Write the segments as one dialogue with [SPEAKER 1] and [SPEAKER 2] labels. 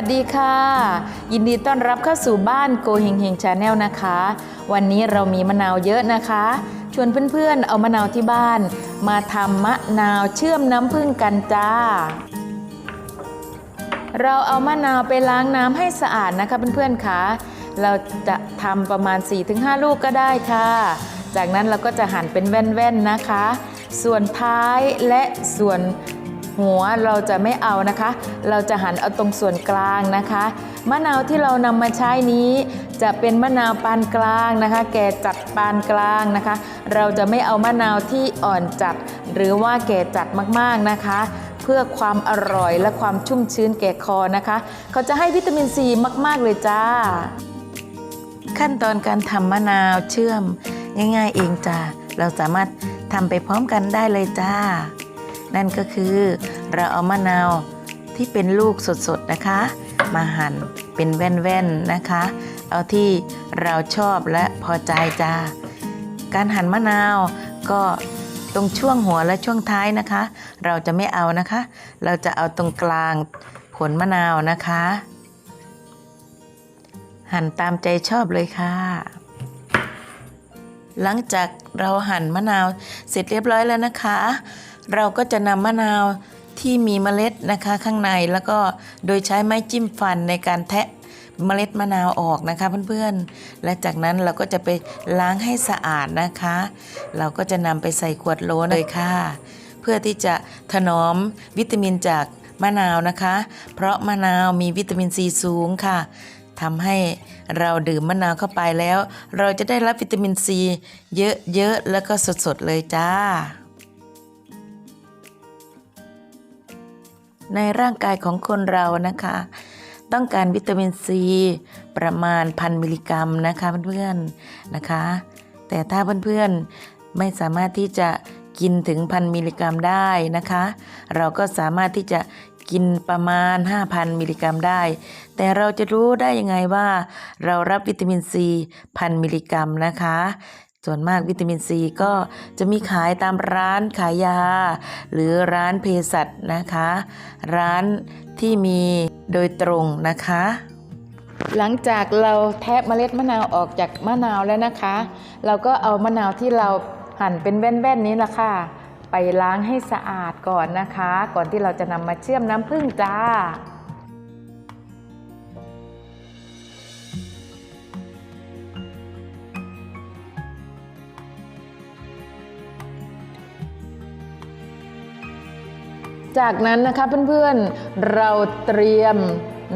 [SPEAKER 1] วัสดีค่ะ ยินดีต้อนรับเข้าสู่บ้านโกเฮงเฮงชาแนลนะคะ วันนี้เรามีมะนาวเยอะนะคะ ชวนเพื่อนๆ เอามะนาวที่บ้าน มาทำมะนาวเชื่อมน้ำผึ้งกันจ้า เราเอามะนาวไปล้างน้ำให้สะอาดนะคะเพื่อนๆค่ะเราจะทำประมาณ 4-5 ลูกก็ได้ค่ะ จากนั้นเราก็จะหั่นเป็นแว่นๆนะคะ ส่วนท้ายและส่วน หัวเราจะไม่เอานะคะ เราจะหั่นเอาตรงส่วนกลางนะคะ มะนาวที่เรานำมาใช้นี้ จะเป็นมะนาวปานกลางนะคะ แก่จัดปานกลางนะคะ เราจะไม่เอามะนาวที่อ่อนจัด หรือว่าแก่จัดมากๆนะคะเพื่อความอร่อยและความชุ่มชื้นแก่คอนะคะ เขาจะให้วิตามินซีมาก ๆ เลยจ้า ขั้นตอนการทำมะนาวเชื่อม ง่าย ๆ เองจ้า เราสามารถทำไปพร้อมกันได้เลยจ้า นั่นก็คือเราเอามะนาวที่เป็นลูกสดๆนะคะ มาหั่นเป็นแว่นๆนะคะ เอาที่เราชอบและพอใจจ้าการหั่นมะนาวก็ตรงช่วงหัวและช่วงท้ายนะคะ เราจะไม่เอานะคะ เราจะเอาตรงกลางผลมะนาวนะคะ หั่นตามใจชอบเลยค่ะ หลังจากเราหั่นมะนาวเสร็จเรียบร้อยแล้วนะคะ เราก็จะนำมะนาวที่มีเมล็ดนะคะข้างในแล้วก็โดยใช้ไม้จิ้มฟันในการแทะเมล็ดมะนาวออกนะคะเพื่อนๆ และจากนั้นเราก็จะไปล้างให้สะอาดนะคะ เราก็จะนำไปใส่ขวดโหลเลยค่ะ เพื่อที่จะถนอมวิตามินจากมะนาวนะคะ เพราะมะนาวมีวิตามินซีสูงค่ะทำให้เราดื่มมะนาวเข้าไปแล้ว เราจะได้รับวิตามินซีเยอะๆแล้วก็สดๆเลยจ้า ในร่างกายของคนเรานะคะ ต้องการวิตามินซีประมาณพันมิลลิกรัมนะคะเพื่อนๆนะคะ แต่ถ้าเพื่อนๆไม่สามารถที่จะกินถึงพันมิลลิกรัมได้นะคะ เราก็สามารถที่จะกินประมาณ 5,000 มิลลิกรัมได้ แต่เราจะรู้ได้ยังไงว่า เรารับวิตามินซีพันมิลลิกรัมนะคะ ส่วนมากวิตามินซีก็จะมีขายตามร้านขายยา หรือร้านเภสัชนะคะ ร้านที่มีโดยตรงนะคะ หลังจากเราแทะเมล็ดมะนาวออกจากมะนาวแล้วนะคะ เราก็เอามะนาวที่เราหั่นเป็นแว่นๆนี้ละค่ะ ไปล้างให้สะอาดก่อนนะคะ ก่อนที่เราจะนำมาเชื่อมน้ำผึ้งจ้า จากนั้นนะคะเพื่อนๆเราเตรียม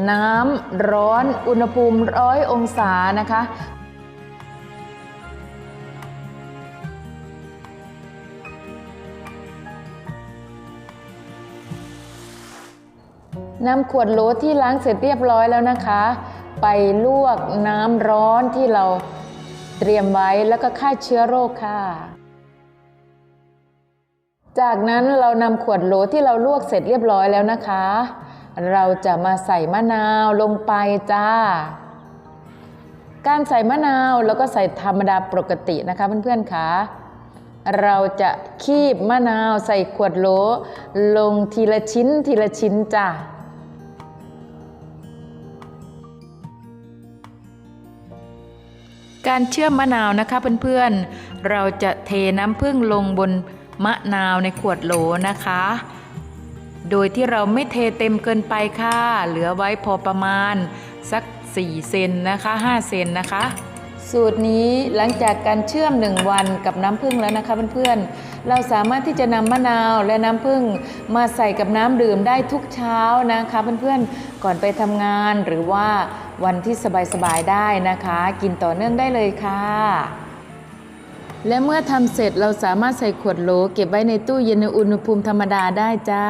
[SPEAKER 1] น้ำร้อนอุณหภูมิร้อยองศานะคะนำขวดโหลที่ล้างเสร็จเรียบร้อยแล้วนะคะ ไปลวกน้ำร้อนที่เราเตรียมไว้แล้วก็ฆ่าเชื้อโรคค่ะ จากนั้นเรานำขวดโหลที่เราลวกเสร็จเรียบร้อยแล้วนะคะ เราจะมาใส่มะนาวลงไปจ้า การใส่มะนาวแล้วก็ใส่ธรรมดาปกตินะคะเพื่อนๆคะเราจะคีบมะนาวใส่ขวดโหลลงทีละชิ้นทีละชิ้นจ้าการเชื่อมมะนาวนะคะเพื่อนๆ เราจะเทน้ำผึ้งลงบน มะนาวในขวดโหลนะคะ โดยที่เราไม่เทเต็มเกินไปค่ะ เหลือไว้พอประมาณสัก 4 เซนนะคะ 5 เซนนะคะ สูตรนี้หลังจากการเชื่อม 1 วันกับน้ำผึ้งแล้วนะคะเพื่อนๆ เราสามารถที่จะนำมะนาวและน้ำผึ้งมาใส่กับน้ำดื่มได้ทุกเช้านะคะเพื่อนๆ ก่อนไปทำงานหรือว่าวันที่สบายๆได้นะคะ กินต่อเนื่องได้เลยค่ะ และเมื่อทำเสร็จเราสามารถใส่ขวดโหลเก็บไว้ในตู้เย็นในอุณหภูมิธรรมดาได้จ้า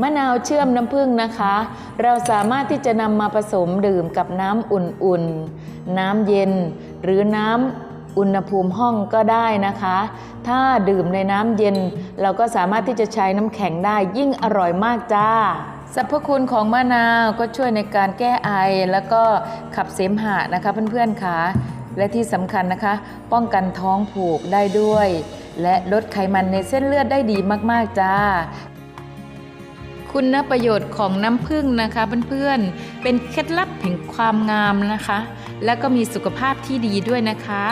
[SPEAKER 1] มะนาวเชื่อมน้ำผึ้งนะคะ เราสามารถที่จะนำมาผสมดื่มกับน้ำอุ่นๆ น้ำเย็น หรือน้ำอุณหภูมิห้องก็ได้นะคะ ถ้าดื่มในน้ำเย็น เราก็สามารถที่จะใช้น้ำแข็งได้ยิ่งอร่อยมากจ้า สรรพคุณของมะนาวก็ช่วยในการแก้ไอ แล้วก็ขับเสมหะนะคะเพื่อนๆค่ะและที่สำคัญนะคะ ป้องกันท้องผูกได้ด้วย และลดไขมันในเส้นเลือดได้ดีมากๆจ้า คุณประโยชน์ของน้ำผึ้งนะคะเพื่อนๆเป็นเคล็ดลับแห่งความงามนะคะ แล้วก็มีสุขภาพที่ดีด้วยนะคะ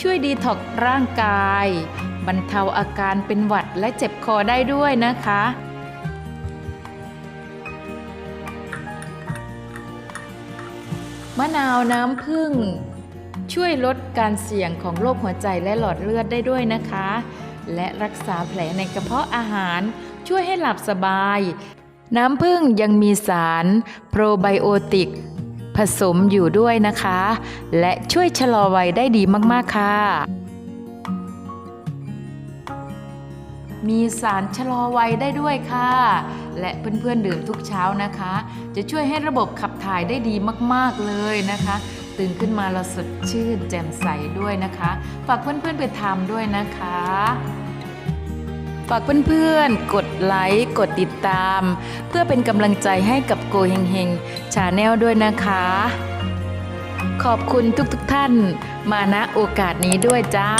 [SPEAKER 1] ช่วยดีท็อกร่างกาย บรรเทาอาการเป็นหวัดและเจ็บคอได้ด้วยนะคะ มะนาวน้ำผึ้งช่วยลดการเสี่ยงของโรคหัวใจและหลอดเลือดได้ด้วยนะคะ และรักษาแผลในกระเพาะอาหารช่วยให้หลับสบาย น้ำผึ้งยังมีสารโปรไบโอติก ผสมอยู่ด้วยนะคะ และช่วยชะลอวัยได้ดีมาก ๆ ค่ะ มีสารชะลอวัยได้ด้วยค่ะ และเพื่อนๆดื่มทุกเช้านะคะ จะช่วยให้ระบบขับถ่ายได้ดีมากๆเลยนะคะ ตื่นขึ้นมาเราสดชื่นแจ่มใสด้วยนะคะ ฝากเพื่อนๆไปทำด้วยนะคะฝากเพื่อนๆ กดไลค์ กดติดตาม เพื่อเป็นกำลังใจให้กับโกเฮงเฮงชาแนลด้วยนะคะ ขอบคุณทุกๆทท่าน มาณโอกาสนี้ด้วยจ้า